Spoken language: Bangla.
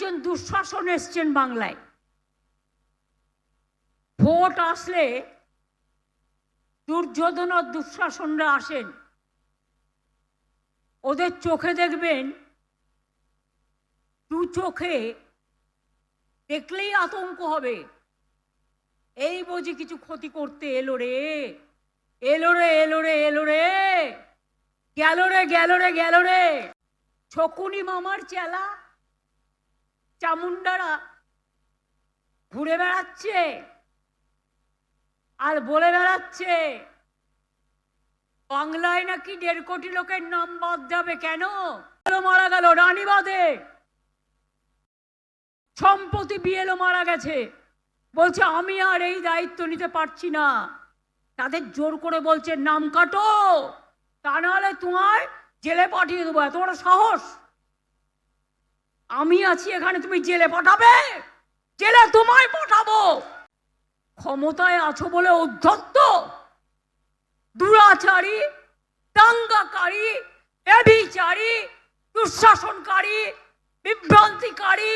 একজন দুঃশাসন এসছেন বাংলায়। ভোট আসলে দুর্যোধন দুঃশাসনরা আসেন। ওদের চোখে দেখবেন, দু চোখে দেখলেই আতঙ্ক হবে। এই বুঝি কিছু ক্ষতি করতে এলো রে এলো রে এলো রে এলো রে, গেল রে গেল রে গেল রে। শকুনি মামার চেলা চামুন্ডারা ঘুরে বেড়াচ্ছে আর বলে বেড়াচ্ছে, বাংলায় নাকি দেড় কোটি লোকের নাম বাদ যাবে কেন? মারা গেল রানীবাদে সম্পত্তি বিয়েলো মারা গেছে। বলছে, আমি আর এই দায়িত্ব নিতে পারছি না। তাদের জোর করে বলছে, নাম কাটো, তা নাহলে তোমার জেলে পাঠিয়ে দেবো। এত বড় সাহস। আমি আছি এখানে, তুমি জেলে পাঠাবে। জেলে তোমায় পাঠাবো। ক্ষমতায় আছো বলে অধ্যত্ত দুরাচারী, দাঙ্গাকারী, ব্যভিচারী, দুঃশাসনকারী, বিভ্রান্তিকারী